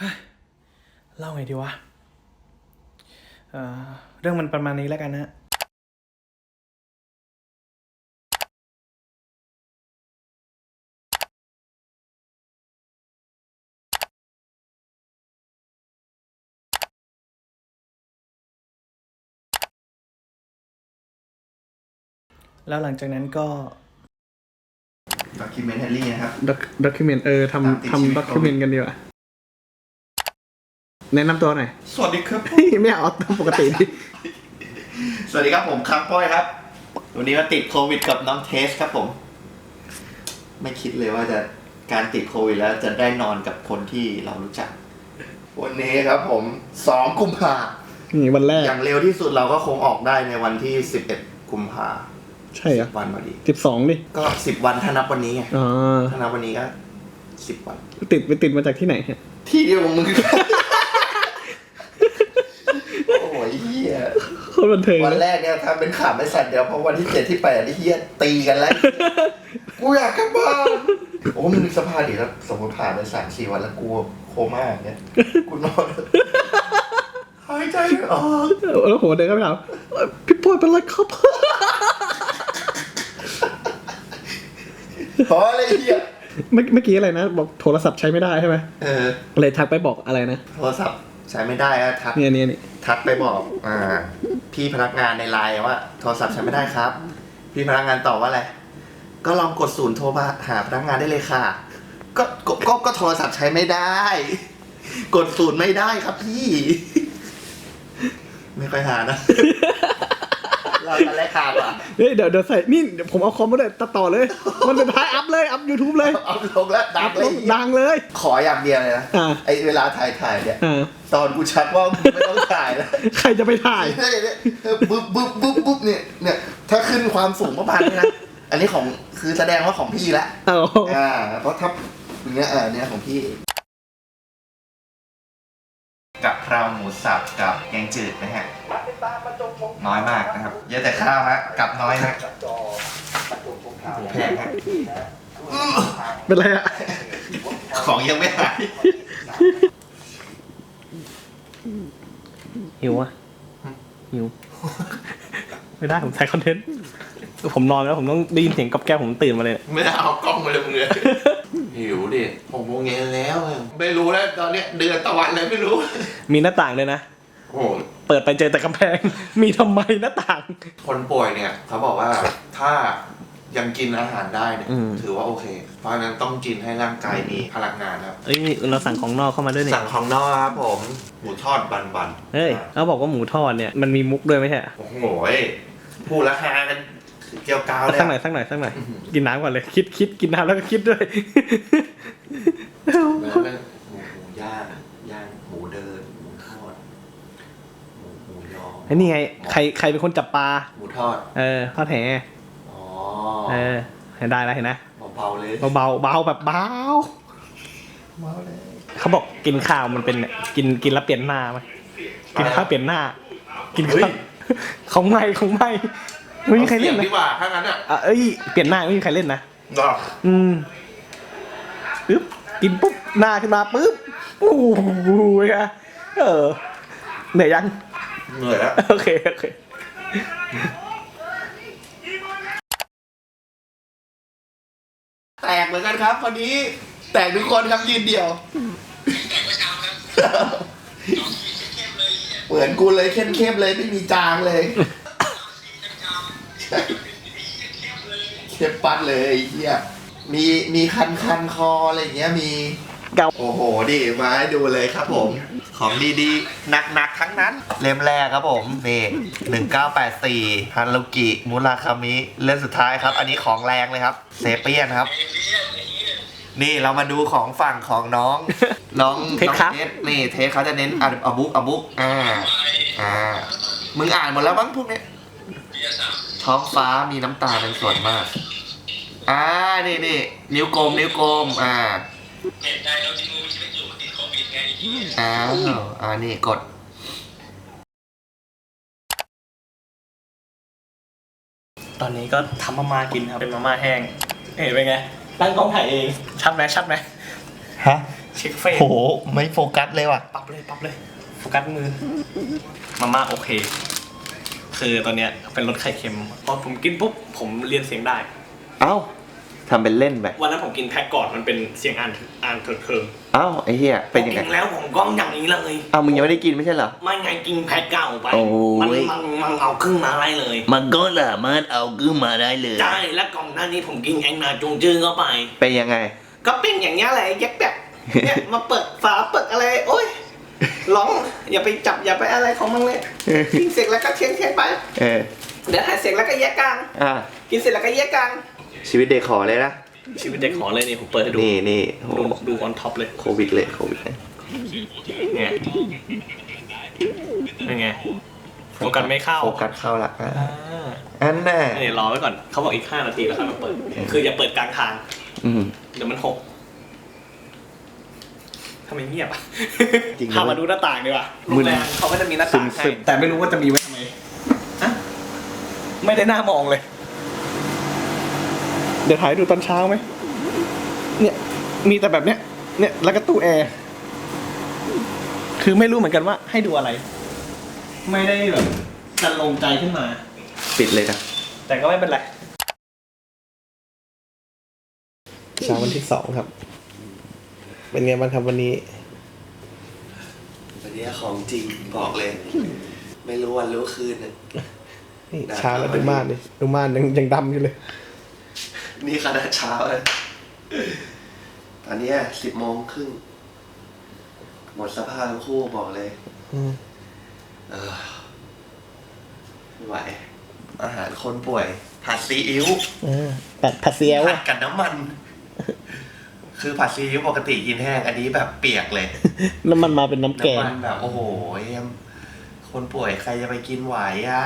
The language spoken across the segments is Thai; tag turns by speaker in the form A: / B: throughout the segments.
A: เฮ้ยเล่าไงดีวะเอ่อเรื่องมันประมาณนี้แล้วกันนะแล้วหลังจากนั้นก็
B: ด็อกิเมนทารี่นะครับ
A: ด็อกิเมนเออ
B: ตามติด
A: ทำ
B: ชีวิ
A: ทำ
B: ต
A: ด็อกิเมนกันดีกว่า แนะนำตัวหน่อย
B: สวัสดีครับ
A: ไม่เอาตามปกติดิ
B: สวัสดีครับผมคังป้อยครับ วันนี้มาติดโควิดกับน้องเทสครับผม ไม่คิดเลยว่าจะการติดโควิดแล้วจะได้นอนกับคนที่เรารู้จัก วันนี้ครับผมสองกุมภา
A: นี่วันแรก
B: อย่างเร็วที่สุดเราก็คงออกได้ในวันที่สิบเอ็ดกุมภา
A: ใช่เหรอ
B: วันพอดี
A: สิบสองดิ
B: ก็สิบวันถ้านับวันนี้ไง
A: อ๋อ
B: ถ้านับวันนี้ก็สิบวัน
A: ติดไปติดมาจากที่ไหนเนี่ย
B: ที่เดียวกับมึงโอ้ยเฮีย
A: โคตรบันเทิง
B: วัน
A: เลย
B: แรกเนี่ยทำเป็นขำไม่สัตว์เดียวเพราะวันที่เจ็ดที่แปดไอ้เฮียตีกันแล้วกูอยากกลับบ้านโอ้มึงนึกสภาพดิแล้วสมมติผ่านไปสามสี่วันแล้วกูโคม่าอย่างเนี่ยกูนอนหายใจไม่ออก
A: แล้วผมเดินเข้าไปถามเอ้ยพี่ปอยเป็นไรครับ
B: เพราะอะไรเฮีย
A: เมื่อเมื่อกี้อะไรนะ บอกโทรศัพท์ใช้ไม่ได้ใช่ไหม
B: เออ
A: เลยทักไปบอกอะไรนะ
B: โทรศัพท์ ใช้ไม่ได้อะทัก
A: เนี่ยเนี่ยเนี่ย
B: ทักไปบอกอ่าพี่พนักงานในไลน์ว่า โทรศัพท์ใช้ไม่ได้ครับ พี่พนักงานตอบว่าอะไรก็ลองกดศูนย์โทรมาหาพนักงานได้เลยค่ะ ก็ก็ก็ก็โทรศัพท์ใช้ไม่ได้ กดศูนย์ไม่ได้ครับพี่ ไม่ค่อยหานะ เราตอนแรกขาดว่ะ
A: เฮ้ยเดี๋ยวเดี๋ยวใส่นี่เดี๋ยวผมเอาคอมมาเลยตัดต่อเลยมันเป็นท้ายอัพเลยอัพ YouTube เลย
B: เอาลงแล้วดั
A: อั
B: บ
A: พ
B: เลย
A: ดังเลย
B: ขออย่างเดียวเลยนะ
A: อ่า
B: ไอเวลาถ่ายถ่ายเนี่ย
A: อ่า
B: ตอนกูชักว่าไม่ต้องถ่ายแล้ว
A: ใครจะไปถ่าย
B: เนี่ยเนี่ยบึ๊บบึ๊บบึ๊บบึ๊บเนี่ยเนี่ย ถ้าขึ้นความสูงประมาณนี้นะ อันนี้ของคือแสดงว่าของพี่ละ
A: เอา
B: อ่า เพราะถ้าอย่างเงี้ยอ่าเนี่ยของพี่ กับเพราหมูสับกับแกงจืดนะฮะ น้อยมากนะครับ เยอะแต่ข้าวฮะกับน้อยฮะแพงฮะ
A: เป็นไรอะ
B: ของยังไม่หาย
A: หิวอะหิว ไม่ได้ผมใส่คอนเทนต์ ผมนอนแล้วผมต้องได้ยินเสียงกับแก้วผมตื่นมาเลย
B: ไม่ได้เอากล้องมาเลยมึงเลย หิวดิหกโมงเย็นแล้วอะไม่รู้แล้วตอนเนี้ยเดือนตะวันเลยไม่รู้
A: มีหน้าต่างเลยนะ
B: โอ้โห
A: เปิดไปเจอแต่กำแพง มีทำไมหน้าต่าง
B: คนป่วยเนี่ย เขาบอกว่าถ้ายังกินอาหารได้เนี่ย
A: อืม
B: ถือว่าโอเค เพราะฉะนั้นต้องกินให้ร่างกายมีพลังงานครับ
A: เอ้ยเราสั่งของนอกเข้ามาด้วยนี่
B: สั่งของนอกครับผม หมูทอดบันบัน
A: เฮ้ยเขาบอกว่าหมูทอดเนี่ยมันมีมุกด้วยไม่ใช่เหรอ
B: โอ้โหยพูดราคากัน เกี่ยวกาวเลย
A: สักหน่อยสักหน่อยสักหน่อยกินน้ำก่อนเลย คิดคิดกินน้ำแล้วก็คิดด้วย
B: แล้วก็หมูหมูย่างย่างหมูเดินหมูทอดหมูหมูยอ
A: ไอ้นี่ไง ใครใครเป็นคนจับปลา
B: หมูทอด
A: เออทอดแห
B: อ๋อ
A: เออเห็นได้แล้วเห็นนะ
B: เบาๆเลย
A: เบาๆเบาแบบเบา
B: เบาเลย
A: เขาบอกกินข้าวมันเป็นเนี่ยกินกินแล้วเปลี่ยนหน้าไหมกินข้าวเปลี่ยนหน้า กินข้าวของใหม่ของใหม่ ไม่มีใครเล่น
B: อา
A: นะ
B: สียงดีกว่าถ้างั้นอะ
A: อะเอ้ยเปลี่ยนหน้าไม่มีใครเล่นนะ
B: ดอก
A: อืมปึ๊บกินปุ๊บหน้าขึ้นมาปุ๊บโอ้โหอะเออเหนื่อยยัง
B: เหนื่อยแล้ว
A: โอเคโอเค
B: แตกเหมือนกันครับคนนี้ แตกทุกคนครับยืนเดียวเหมือนกูเลยเข้มๆเลยไม่มีจางเลย เข้มปัดเลยไอ้เฮียมีมีคันคันๆคออะไรอย่างเงี้ยมี
A: เกา
B: โอ้โหดิมาให้ดูเลยครับผม ของดีๆหนักๆทั้งนั้น เล่มแรกครับผมนี่หนึ่งเก้าแปดสี่ฮันโลกิมุราคามิเล่มสุดท้ายครับ อันนี้ของแรงเลยครับ เซเปียนครับ นี่เรามาดูของฝั่งของน้อง น้อง
A: เทสครับ
B: น้องสนี่เทสเขาจะเน้นอะอะบุ๊กอะบุ๊กอ่าอ่ามึงอ่านหมดแล้วบ้างพวกเนี้ย ท้องฟ้ามีน้ำตาเป็นส่วนมาก อ่า นี่นี่นิ้วโกลมนิ้วโกลม อ่า
C: เห็นใจเราที่มูมีชีวิตอยู่ติดโควิดไงไอ้เหี้ย
B: อ้าวอ่านี่กด
A: ตอนนี้ก็ทำมาม่ากินครับ เป็นมาม่าแห้งเห็นเป็นไง ตั้งกล้องถ่ายเอง ชัดไหมชัดไหม
B: ฮะ
A: เช็คเฟซ
B: โห ไม่โฟกัสเลยว่ะ
A: ปรับเลยปรับเลย โฟกัสมือ มาม่าโอเค คือตอนเนี้ยเป็นรสไข่เค็มพอผมกินปุ๊บผมเรียนเสียงได้
B: เอ้าทำเป็นเล่นไป
A: วันนั้นผมกินแพ็กก่อนมันเป็นเสียงอ่านอ่านเถิดเทิง
B: เอ้าไอ้เหี้ยเป็นยังไง
A: พอกินแล้วผมก้องอย่างนี้เลย
B: เอ้ามึงยังไม่ได้กินไม่ใช่เหรอ
A: ไม่ไงกินแพ็กเก่าไป
B: โอ้
A: มัน
B: ย
A: มันมันเอาครึ่งมาได้เลย
B: มันก็สามารถเอาขึ้นมาได้เลย
A: ใช่ แล้วกล่องหน้านี้ผมกินแองนาจงจื้อเข้าไป
B: เป็นยังไง
A: ก็เป็นอย่างเงี้ยแหละแยกแบบเนี่ยมาเปิดฝาเปิดอะไร โอ้ย ร้องอย่าไปจับอย่าไปอะไรของมันเลยกินเสร็จแล้วก็เทียงเทียงไป
B: เออ
A: เดี๋ยวถ่ายเสร็จแล้วก็แยกกลาง
B: อะ
A: กินเสร็จแล้วก็แยกกลาง
B: ชีวิตเด็กขอเลยนะ
A: ชีวิตเด็กขอเลยนี่ผมเปิดให้ดู
B: นี่นี่โห
A: ดูดูออนท็อปเลย
B: โควิดเลยโควิดเลย
A: เนี่ยเป็นไงโฟกัสไม่เข้า
B: โฟกัสเข้าละอะ
A: อ่า
B: อันน่ะ
A: เนี่ยรอไว้ก่อนเขาบอกอีก 5 นาทีแล้วค่อยมาเปิด คืออย่าเปิดกลางทาง
B: อืม
A: เดี๋ยวมันหก ทำไมเงียบอะ
B: จริงนะ
A: พามาดูหน้าต่างดีกว่า
B: มึ
A: โรง
B: น
A: แรมเขาก็จะมีหน้าต่าง
B: ซึ
A: ให้
B: มๆ
A: แต่ไม่รู้ว่าจะมีไว้ทำไมฮะไม่ได้หน้ามองเลย เดี๋ยวถ่ายให้ดูตอนเช้าไหม เนี่ย มีแต่แบบเนี้ย เนี่ยแล้วก็ตู้แอร์ คือไม่รู้เหมือนกันว่าให้ดูอะไร ไม่ได้แบบจะลงใจขึ้นมา
B: ปิดเลยนะ
A: แต่ก็ไม่เป็นไร เช้าวันที่สองครับ เป็นไงบ้างครับวันนี้
B: วันนี้ของจริงบอกเลย ไม่รู้วันรู้คืนน่ะ
A: นี่
B: ได้
A: เช้าแล้ว
B: ครับ
A: ดูม่านดิดูม่านยังยังดำอยู่เลย
B: นี่ขนาดเช้าเลยตอนเนี้สิบโมงครึ่งหมดสภาพทั้งคู่บอกเลย
A: อืม
B: เออไม่ไหว อาหารคนป่วยผัดซีอิ๊ว
A: เออผัดผัดเซียว
B: ผัดกับน้ำมัน คือผัดซีอิ๊วปกติกินแห้ง อันนี้แบบเปียกเลย
A: แล้วมันมาเป็นน้ำแกง
B: น้ำมันแบบโอ้โหเอ็มคนป่วยใครจะไปกินไหวอะ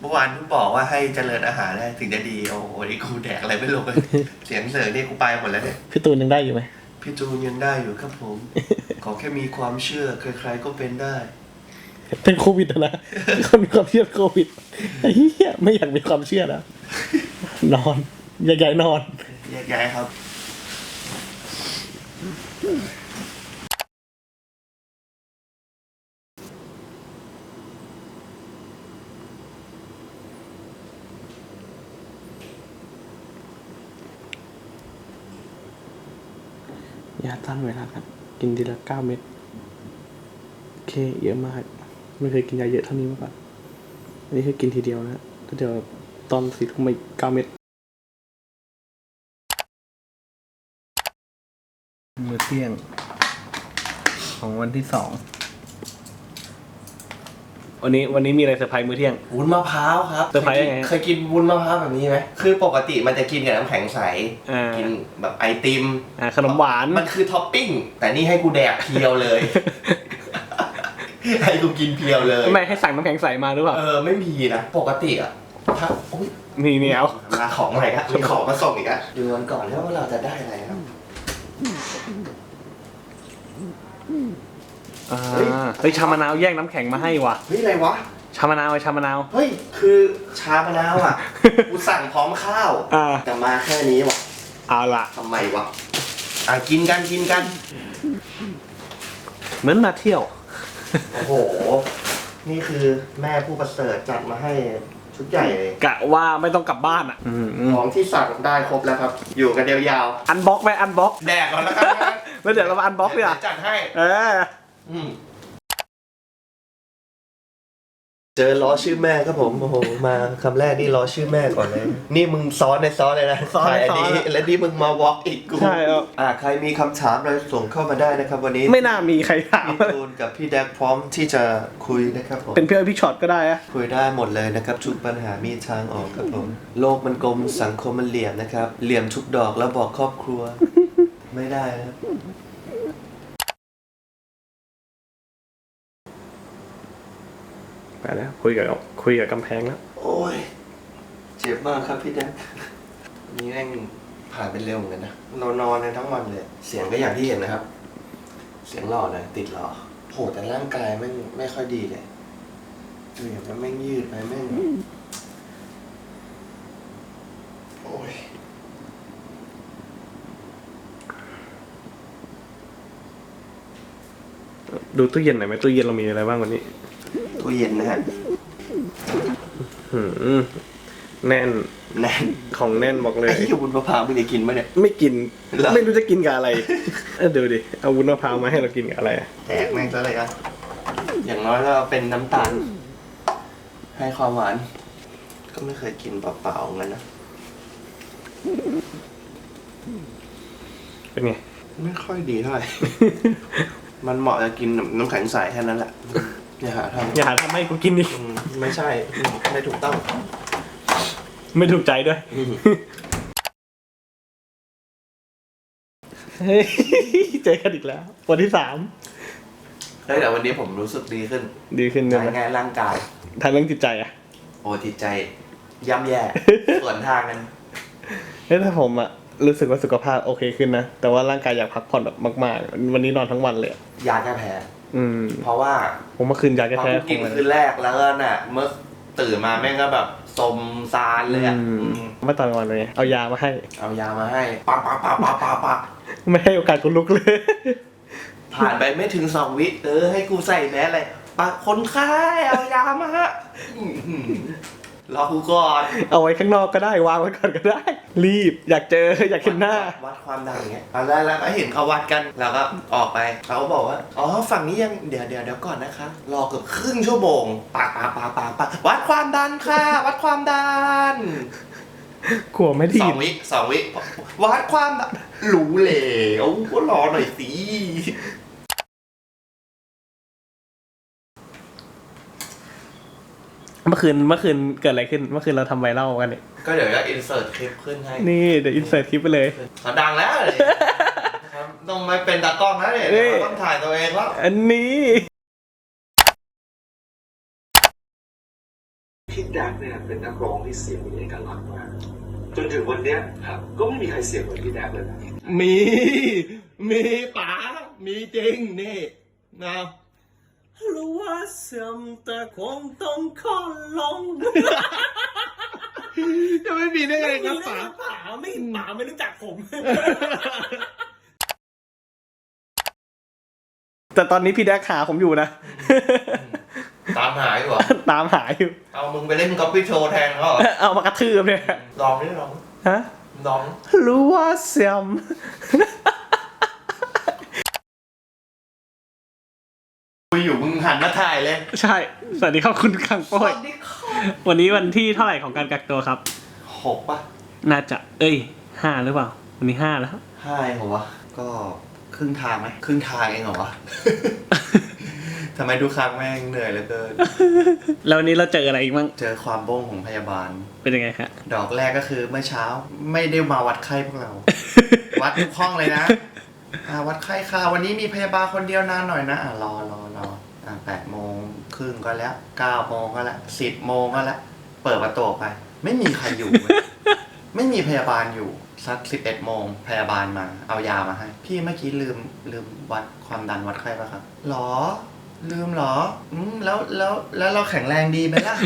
B: เมื่อวานเพิ่งบอกว่าให้เจริญอาหารได้ถึงจะดี โอ้โหนี่กูแดกอะไรไม่ลงเลย เสียงเสริงนี่กูไปหมดแล้วเนี่ย
A: พี่ตูนยังได้อยู่ไหม
B: พี่จูนยังได้อยู่ครับผม ขอแค่มีความเชื่อใครๆก็เป็นได้
A: เป็นโควิดอะนะ คนมีความเชื่อโควิดไอ้เหี้ยไม่อยากมีความเชื่อแล้วนอนใหญ่ๆนอน
B: แยกย้ายครับ
A: ยาต้านไวรัสครับ กินทีละเก้าเม็ดโอเค เยอะมาก ไม่เคยกินยาเยอะเท่านี้มาก่อนอันนี้คือกินทีเดียวนะแล้วเดี๋ยวตอนสี่ทุ่มมาอีกเก้าเม็ด มื้อเที่ยง ของวันที่สองวันนี้วันนี้มีอะไรเซอร์ไพรส์มื้อเที่ยง
B: วุ้นมะพร้าวครับ
A: เซอร์ไพรส์ยังไง
B: เคยกินวุ้นมะพร้าวแบบนี้ไหมคือปกติมันจะกินกับน้ำแข็งใส
A: อ่ากิ
B: กินแบบไอติม
A: อ่าขนมหวาน
B: มันคือท็อปปิ้ง แต่นี่ให้กูแดกเพียวเลย ให้กูกินเพียวเลย
A: ไม่ให้สั่งน้ำแข็งใสมาหรือเปล่า
B: เออไม่มีนะปกติอะถ้าอุ้ย
A: นี่นี่เอา
B: มาของอะไรครับมีของมาส่งอีกอะดูกันก่อนแล้วว่าเราจะได้อะไรครับ
A: อ่า
B: เฮ้ย
A: เฮ้ยชามะนาวแยกน้ำแข็งมาให้ว่ะ
B: เฮ้ยอะไรวะ
A: ชามะนาวไอ้ชามะนาว
B: เฮ้ย คือชามะนาวอะ กูสั่งพร้อมข้าว
A: อ่า
B: แต่มาแค่นี้วะ
A: เอาละ
B: ทำไมวะ อะกินกันกินกัน
A: เหมือนมาเที่ยว
B: โอ้โห นี่คือแม่ผู้ประเสริฐจัดมาให้ ชุดใหญ่เลย
A: กะว่าไม่ต้องกลับบ้านอะ
B: ของที่สั่งได้ครบแล้วครับ อยู่กันยาว
A: อันบ็อกไหมอันบ็อก
B: ๆแดกก่อนแล้วกันนะ
A: แล้วเดี๋ยวเรามาอันบ็อกดีกว่า
B: จัดให้
A: เออ
B: อืม เจอล้อชื่อแม่ครับผมโอ้โหมาคำแรกนี่ล้อชื่อแม่ก่อนเลย นี่มึงซ้อนในซ้อนเลยนะ
A: ซ้อนใน
B: ถ่ายอั
A: ซ้อน
B: นี้
A: อะ
B: และนี่มึงมาวอล์กอีกกู
A: ใช่ครับ
B: อ่าใครมีคำถามอะไรส่งเข้ามาได้นะครับ วันนี้
A: ไม่น่ามีใครถาม
B: พี่ตูนกับพี่แดกพร้อมที่จะคุยนะครับผม
A: เป็นเพื่อนพี่ช็อตก็ได้อะ
B: คุยได้หมดเลยนะครับทุกปัญหามีทางออกครับผมโลกมันกลมสังคมมันเหลี่ยมนะครับเหลี่ยมทุกดอกแล้วบอกครอบครัว ไม่ได้นะครับ
A: ไปแล้วคุยกับคุยกับกำแพงแล้ว
B: โอ้ย เจ็บมากครับพี่แดกวันนี้แม่งผ่านไปเร็วเหมือนกันนะเรานอนกันทั้งวันเลย เสียงก็อย่างที่เห็นนะครับ เสียงหล่อนะติดหล่อโหแต่ร่างกายแม่งไม่ค่อยดีเลยดูอย่างว่าแม่งยืดไปแม่งโอ้ย
A: ดูตู้เย็นหน่อยไหมตู้เย็นเรามีอะไรบ้างวันนี้
B: ตู้เย็นนะฮะ
A: หืมแน่น
B: แน่น
A: ของแน่นบอกเลย
B: ไอ้ที่อยู่บนมะพร้าวไม่ได้กินไหมเนี่ย
A: ไม่กิน
B: เหรอ
A: ไม่รู้จะกินกับอะไรเออเดี๋ยวดิเอาวุ้นมะพร้าวมาให้เรากินกับอะไรอะ
B: แตกแม่งซะเลยอะอย่างน้อยก็เป็นน้ำตาล ให้ความหวาน ก็ไม่เคยกินเปล่าๆงั้นนะ
A: เป็นไง
B: ไม่ค่อยดีเท่าไหร่ มันเหมาะจะกินน้ำแข็งใสแค่นั้นแหละ อย่าหาท
A: อย่าหาทำให้กูกินดิำ
B: อืมไม่ใช่อืมไม่ถูกต้อง
A: ไม่ถูกใจด้วย
B: อืม
A: เฮ้ยเจอกันอีกแล้ว วันที่สาม
B: เฮ้ยแต่วันนี้ผมรู้สึกดีขึ้น
A: ดีขึ้นเน
B: ใน
A: ย
B: แง่ร่างกาย
A: ทางเรื่องจิตใจอะ
B: โอ้จิตใจย่ำแย่ส่วนทางกัน
A: เฮ้ยถ้าผมอะรู้สึกว่าสุขภาพโอเคขึ้นนะ แต่ว่าร่างกายอยากพักผ่อนแบบมากๆ วันนี้นอนทั้งวันเลยอะ
B: ยาแก้แพ้
A: อืม
B: เพราะว่า
A: ผมเมื่อคืนยาแก้
B: พอ
A: แพ้
B: กูกิน
A: ของมัน
B: คืนแรกแล้วก็น่ะ เมื่อตื่นมาแม่งก็แบบสมซานเลยอะ
A: อืม
B: อืม
A: เมื่อตอนกลางวันเลยไงเอายามาให้
B: เอายามาให้ปะปะปะปะปะปะ
A: ไม่ให้โอกาสกูลุกเลย
B: ผ่านไปไม่ถึงสองวิเออให้กูใส่แมสเลยปะคนไข้เอายามาฮะอื้อหือ รอกูก่อน
A: เอาไว้ข้างนอกก็ได้วางไว้ก่อนก็ได้ รีบอยากเจออยากเห็นหน้า
B: วัดความดังเงี้ยตอนแรกแล้วก็เห็นเขาวัดกันแล้วก็ออกไปเขาบอกว่าอ๋อฝั่งนี้ยังเดี๋ยวเดี๋ยวเดี๋ยวก่อนนะคะ รอเกือบครึ่งชั่วโมงปากปากปากปากปากวัดความดันค่ะ วัดความดัน
A: กลัวไม่ดี
B: สองวิสองวิวัดความดันรู้แล้วก็รอหน่อยสิ
A: เมื่อคืนเมื่อคืนเกิดอะไรขึ้น เมื่อคืนเราทำไวรัลกันเนี่ย
B: ก็เดี๋ยวจะอินเสิร์ตคลิปขึ้นให้
A: นี่เดี๋ยวอินเสิร์ตคลิปไปเลย
B: เขาดังแล้วเลยครับต้องไม่เป็นตากล้องแล้วเนี่ย
A: นี่
B: เราต้องถ่ายตัวเองแล้ว
A: อันนี้
D: พี่แดกเนี่ยเป็นนักร้องที่เสียงมีเอกลักษณ์มากจนถึงวันเนี้ยครับก็ไม่มีใครเสียงเหมือนพี่แดกเลยนะ
B: มี มีป๋ามีจริงนี่นะ
A: รู้ว่าเสื่อมแต่คงต้องขอลง
B: จะไม่มีได้ไงครับป๋า
A: ป๋าไม่ป๋าไม่รู้จักผม แต่ตอนนี้พี่แดกหาผมอยู่นะ
B: ตามหายว่ะ
A: ตามหาอยู่
B: เอามึงไปเล่นก๊อปปี้โชว์แทนเขาเหรอ
A: เอามากระทืบเนี่ย
B: ลองนี่ลอง
A: ฮะ
B: ลอง
A: รู้ว่าเสื่อม
B: คุย อยู่มึงหันมาถ่ายเลย
A: ใช่ สวัสดีครับคุณขังโป้ย
B: นี่ข้อ
A: วันนี้วันที่เท่าไหร่ของการกักตัวครับ
B: หกป่ะ
A: น่าจะ เอ้ยห้าหรือเปล่า วันนี้ห้าแล้ว
B: ห้าเองเหรอวะ ก็ครึ่งทางไหมครึ่งทางเองเหรอวะ ทำไมทุกครั้งแม่งเหนื่อยเหลือเกิน
A: แล้ววันนี้เราเจออะไรอีกบ้าง
B: เจอความโบ้งของพยาบาล
A: เป็นยังไงฮะ
B: ดอกแรกก็คือเมื่อเช้าไม่ได้มาวัดไข้พวกเรา วัดทุกห้องเลยนะ อ่าวัดไข้ค่ะ วันนี้มีพยาบาลคนเดียวนานหน่อยนะอะรอรอรออ่าแปดโมงครึ่งก็แล้วเก้าโมงก็แล้วสิบโมงก็แล้ว เปิดประตูออกไป ไม่มีใครอยู่เว้ยไม่มีพยาบาลอยู่สักสิบเอ็ดโมงพยาบาลมา เอายามาให้ พี่เมื่อกี้ลืมลืมวัดความดันวัดไข้ป่ะครับหรอ ลืมเหรอ อืมแล้วแล้วแล้วเราแข็งแรงดีไหมล่ะ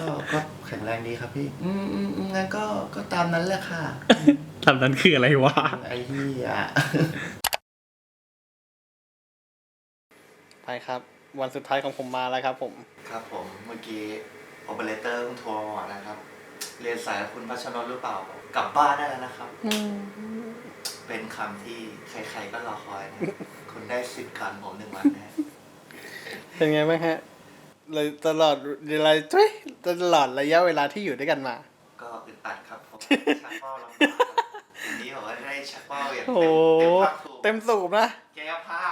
B: ก็ก็แข็งแรงดีครับพี่ อืมอืมอืมงั้นก็ก็ตามนั้นแหละค่ะ
A: ลำนั้นคืออะไรวะ
B: ไอ้เหี้ย
A: ไปครับ วันสุดท้ายของผมมาแล้วครับผม
B: ครับผมเมื่อกี้โอเปอเรเตอร์โทรมาบอกนะครับ เรียนสายกับคุณพัชรนท์หรือเปล่า กลับบ้านได้แล้วนะครับ เป็นคำที่ใครๆก็รอคอยนะ คุณได้สิทธิ์การผมหนึ่งวันแน่
A: เป็นไงบ้างฮะเลยตลอดเวลาเฮ้ยตลอดระยะเวลาที่อยู่ด้วยกันมา
B: ก็อึดอัดครับผมชักเป้าลำบาก ได้ชักเป้าอย่าง
A: โอ้
B: เต็
A: โห
B: มเต็มภาคภูมิ
A: เต็มสูบนะ
B: แก้ผ้า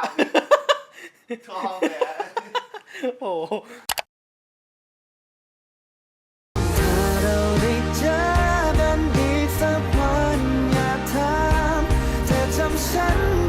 B: ท่องเลยอะ
A: โอ้โห
E: เราได้เจอกันอีกสักวันอยากถามเธอจำฉัน